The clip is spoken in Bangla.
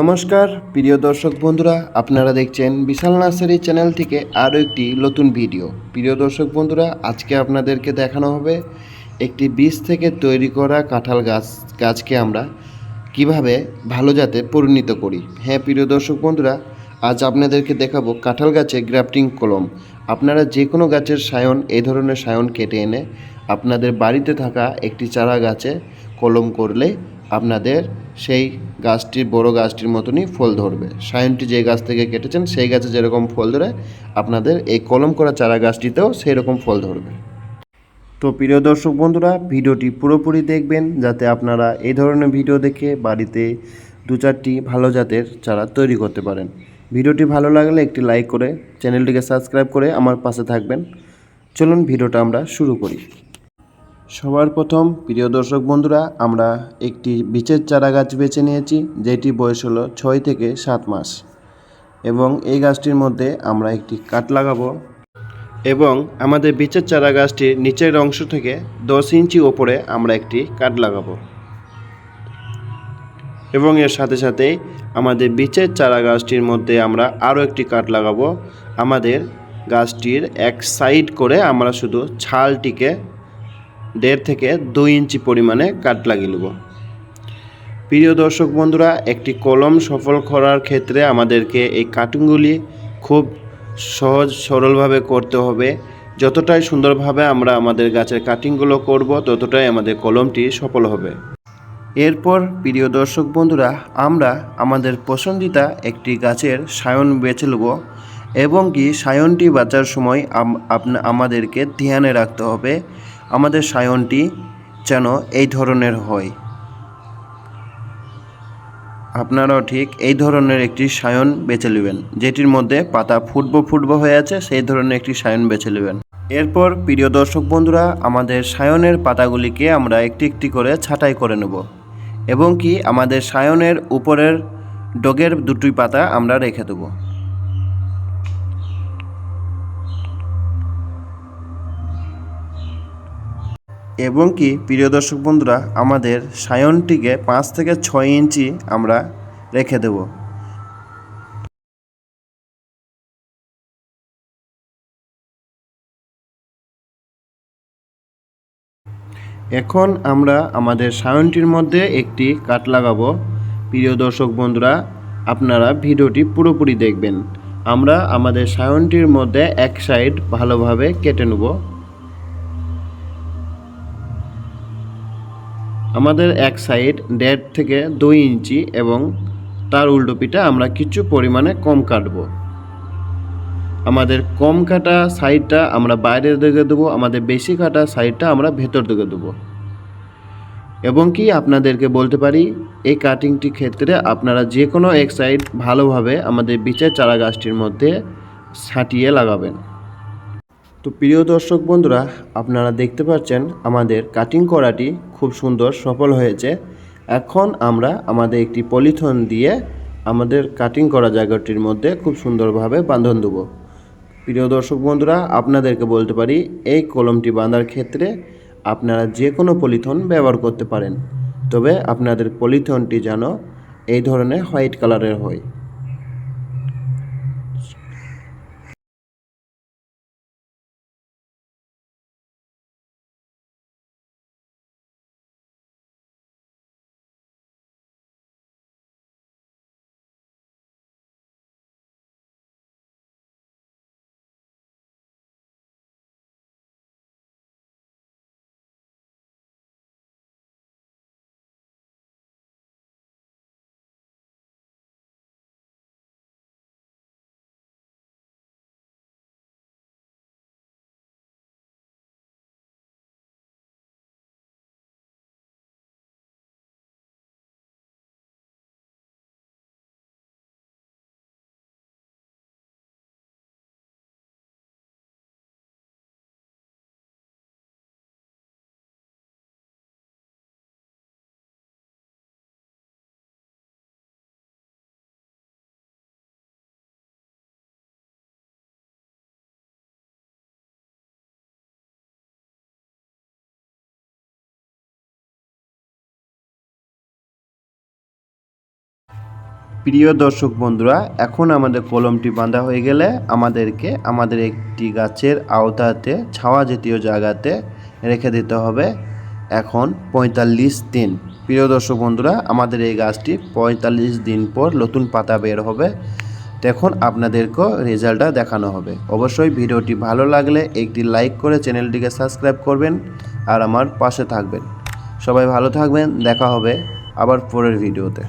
নমস্কার, প্রিয় দর্শক বন্ধুরা, আপনারা দেখছেন বিশাল নার্সারি চ্যানেল থেকে আরও একটি নতুন ভিডিও। প্রিয় দর্শক বন্ধুরা, আজকে আপনাদেরকে দেখানো হবে একটি বীজ থেকে তৈরি করা কাঁঠাল গাছ, গাছকে আমরা কীভাবে ভালো জাতে পরিণত করি। হ্যাঁ প্রিয় দর্শক বন্ধুরা, আজ আপনাদেরকে দেখাবো কাঁঠাল গাছে গ্রাফটিং কলম। আপনারা যে কোনো গাছের সায়ন এই ধরনের সায়ন কেটে এনে আপনাদের বাড়িতে থাকা একটি চারা গাছে কলম করলে আপনাদের সেই গাছটির বড় গাছটির মতনই ফল ধরবে। সায়নটি যে গাছ থেকে কেটেছেন, সেই গাছে যেরকম ফল ধরে, আপনাদের এই কলম করা চারা গাছটিতেও সেই রকম ফল ধরবে। তো প্রিয় দর্শক বন্ধুরা, ভিডিওটি পুরোপুরি দেখবেন যাতে আপনারা এই ধরনের ভিডিও দেখে বাড়িতে দু চারটি ভালো জাতের চারা তৈরি করতে পারেন। ভিডিওটি ভালো লাগলে একটি লাইক করে, চ্যানেলটিকে সাবস্ক্রাইব করে আমার পাশে থাকবেন। চলুন ভিডিওটা আমরা শুরু করি। সবার প্রথম, প্রিয় দর্শক বন্ধুরা, আমরা একটি বীচের চারা গাছ বেছে নিয়েছি, যেটি বয়স হলো ছয় থেকে সাত মাস। এবং এই গাছটির মধ্যে আমরা একটি কাঠ লাগাবো। এবং আমাদের বীচের চারা গাছটির নিচের অংশ থেকে দশ ইঞ্চি ওপরে আমরা একটি কাঠ লাগাবো। এবং এর সাথে সাথে আমাদের বীচের চারা গাছটির মধ্যে আমরা আরও একটি কাঠ লাগাবো। আমাদের গাছটির এক সাইড করে আমরা শুধু ছালটিকে দেড় থেকে দুই ইঞ্চি পরিমাণে কাঠ লাগিয়ে নেব। প্রিয় দর্শক বন্ধুরা, একটি কলম সফল করার ক্ষেত্রে আমাদেরকে এই কাটিংগুলি খুব সহজ সরলভাবে করতে হবে। যতটাই সুন্দরভাবে আমরা আমাদের গাছের কাটিংগুলো করব, ততটাই আমাদের কলমটি সফল হবে। এরপর, প্রিয় দর্শক বন্ধুরা, আমরা আমাদের পছন্দিতা একটি গাছের সায়ন বেছে নেব এবং কি সায়নটি বাঁচার সময় আমাদেরকে ধ্যানে রাখতে হবে। আমাদের সায়নটি যেন এই ধরনের হয়। আপনারাও ঠিক এই ধরনের একটি সায়ন বেছে নেবেন, যেটির মধ্যে পাতা ফুটবো ফুটবো হয়ে আছে, সেই ধরনের একটি সায়ন বেছে নেবেন। এরপর প্রিয় দর্শক বন্ধুরা, আমাদের সায়নের পাতাগুলিকে আমরা একটি একটি করে ছাঁটাই করে নেব, এবং কি আমাদের সায়নের উপরের ডগের দুটি পাতা আমরা রেখে দেবো। এবং কি, প্রিয় দর্শক বন্ধুরা, আমাদের সায়নটিকে পাঁচ থেকে ছয় ইঞ্চি আমরা রেখে দেব। এখন আমরা আমাদের সায়নটির মধ্যে একটি কাট লাগাবো। প্রিয় দর্শক বন্ধুরা, আপনারা ভিডিওটি পুরোপুরি দেখবেন। আমরা আমাদের সায়নটির মধ্যে এক সাইড ভালোভাবে কেটে নেব। আমাদের এক সাইড দেড় থেকে দুই ইঞ্চি এবং তার উল্টো পিঠে আমরা কিছু পরিমাণে কম কাটব। আমাদের কম কাটা সাইডটা আমরা বাইরের দিকে দেবো, আমাদের বেশি কাটা সাইডটা আমরা ভেতর দিকে দেবো। এবং কি আপনাদেরকে বলতে পারি, এই কাটিংটি ক্ষেত্রে আপনারা যে কোনো এক সাইড ভালোভাবে আমাদের বিচের চারা গাছটির মধ্যে ছাটিয়ে লাগাবেন। তো প্রিয় দর্শক বন্ধুরা, আপনারা দেখতে পাচ্ছেন আমাদের কাটিং করাটি খুব সুন্দর, সফল হয়েছে। এখন আমরা আমাদের একটি পলিথন দিয়ে আমাদের কাটিং করা জায়গাটির মধ্যে খুব সুন্দরভাবে বাঁধন দেবো। প্রিয় দর্শক বন্ধুরা, আপনাদেরকে বলতে পারি, এই কলমটি বাঁধার ক্ষেত্রে আপনারা যে কোনো পলিথন ব্যবহার করতে পারেন। তবে আপনাদের পলিথনটি যেন এই ধরনের হোয়াইট কালারের হয়। প্রিয় দর্শক বন্ধুরা, এখন আমাদের কলমটি বাঁধা হয়ে গেলে আমাদেরকে আমাদের একটি গাছের আওতাতে, ছাওয়া জাতীয় জায়গাতে রেখে দিতে হবে। এখন পঁয়তাল্লিশ দিন। প্রিয় দর্শক বন্ধুরা, আমাদের এই গাছটি পঁয়তাল্লিশ দিন পর নতুন পাতা বের হবে। তখন আপনাদেরকেও রেজাল্টটা দেখানো হবে। অবশ্যই ভিডিওটি ভালো লাগলে একটি লাইক করে চ্যানেলটিকে সাবস্ক্রাইব করবেন আর আমার পাশে থাকবেন। সবাই ভালো থাকবেন, দেখা হবে আবার পরের ভিডিওতে।